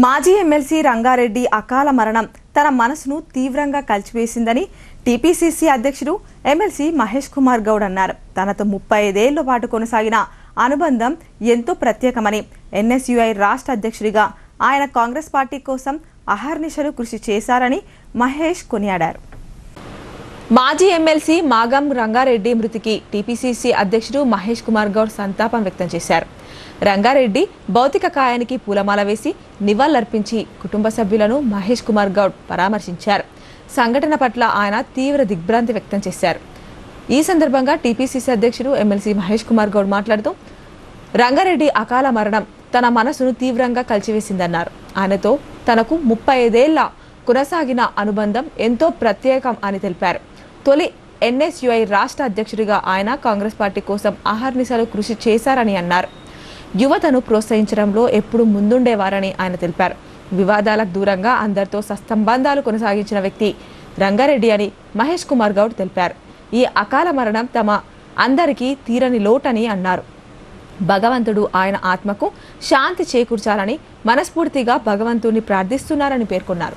మాజీ ఎమ్మెల్సీ రంగారెడ్డి అకాల మరణం తన మనసును తీవ్రంగా కలిచివేసిందని టీపీసీసీ అధ్యక్షుడు ఎమ్మెల్సీ మహేష్ కుమార్ గౌడ్ అన్నారు. తనతో ముప్పై ఐదేళ్ళ పాటు కొనసాగిన అనుబంధం ఎంతో ప్రత్యేకమని ఎన్ఎస్యుఐ రాష్ట్ర అధ్యక్షుడిగా ఆయన కాంగ్రెస్ పార్టీ కోసం అహర్నిశలు కృషి చేశారని మహేష్ కొనియాడారు. మాజీ ఎమ్మెల్సీ మాగం రంగారెడ్డి మృతికి టీపీసీసీ అధ్యక్షుడు మహేష్ కుమార్ గౌడ్ సంతాపం వ్యక్తం చేశారు. రంగారెడ్డి భౌతిక కాయానికి పూలమాల వేసి నివాళులర్పించి కుటుంబ సభ్యులను మహేష్ కుమార్ గౌడ్ పరామర్శించారు. సంఘటన పట్ల ఆయన తీవ్ర దిగ్భ్రాంతి వ్యక్తం చేశారు. ఈ సందర్భంగా టీపీసీసీ అధ్యక్షుడు ఎమ్మెల్సీ మహేష్ కుమార్ గౌడ్ మాట్లాడుతూ రంగారెడ్డి అకాల మరణం తన మనసును తీవ్రంగా కలిచివేసిందన్నారు. ఆయనతో తనకు ముప్పై ఐదేళ్ళ కొనసాగిన అనుబంధం ఎంతో ప్రత్యేకం అని తెలిపారు. తొలి ఎన్ఎస్యుఐ రాష్ట్ర అధ్యక్షుడిగా ఆయన కాంగ్రెస్ పార్టీ కోసం అహర్నిశలు కృషి చేశారని అన్నారు. యువతను ప్రోత్సహించడంలో ఎప్పుడు ముందుండేవారని ఆయన తెలిపారు. వివాదాలకు దూరంగా అందరితో సత్సంబంధాలు కొనసాగించిన వ్యక్తి రంగారెడ్డి అని మహేష్ కుమార్ గౌడ్ తెలిపారు. ఈ అకాల మరణం తమ అందరికీ తీరని లోటని అన్నారు. భగవంతుడు ఆయన ఆత్మకు శాంతి చేకూర్చాలని మనస్ఫూర్తిగా భగవంతుని ప్రార్థిస్తున్నారని పేర్కొన్నారు.